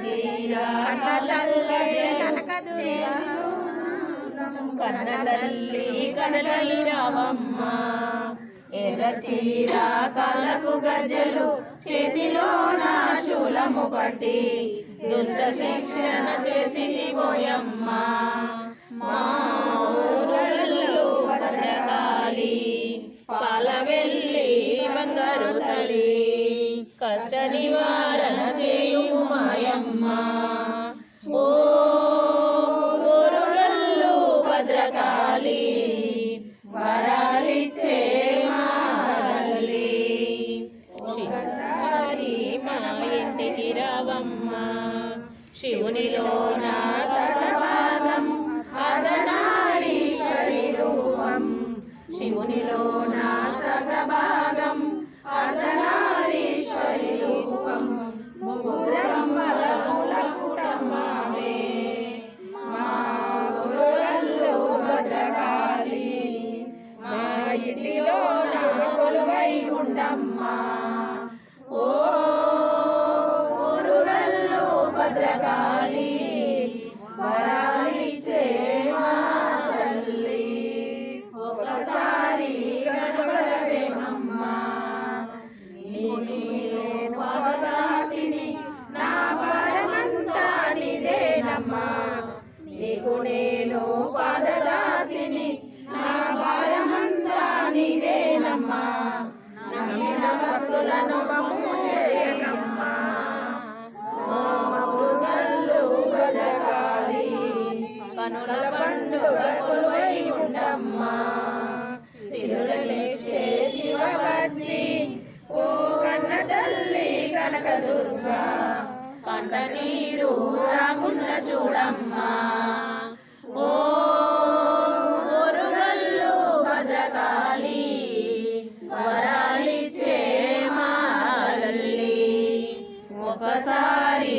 చీర కళ్ళల్లే కన్నదల్లి కనలై రావమ్మ ఎర్ర చీర కళ్ళకు గజలు చేతిలో నా శూలము కట్టి దుష్ట శిక్షణ చేసి పోయమ్మ శివసారి మా ఇంటికి రావమ్మ శివునిలో నా సగభాగం అర్ధనారీశ్వరి రూపం. శివునిలో నా సగభాగం అర్ధనారీశ్వరి రూపం. ముగ్గురమ్మల మూల కుటుంబమే మా గురులల్లో భద్రకాళి. మా ఇంటిలో నా కొలువై ఉండమ్మా. భద్రకాళి వరాలిచ్చే మా తల్లి. ఒకసారి కనపడవేమమ్మా నా పరమంతా నిదేనమ్మా. నీకు నేను పదదాసిని నా భారమంతా నిదేనమ్మా. నమ్మిన భక్తులను కనుల పండుగ కొలువై ఉండమ్మా శిశులనిచ్చే శివభద్రి ఓ కన్న తల్లి కనకదుర్గా కంట నీరు రాకుండా చూడమ్మా. ఓ ఓరుగల్లు భద్రకాళి వరాలిచ్చే ఒకసారి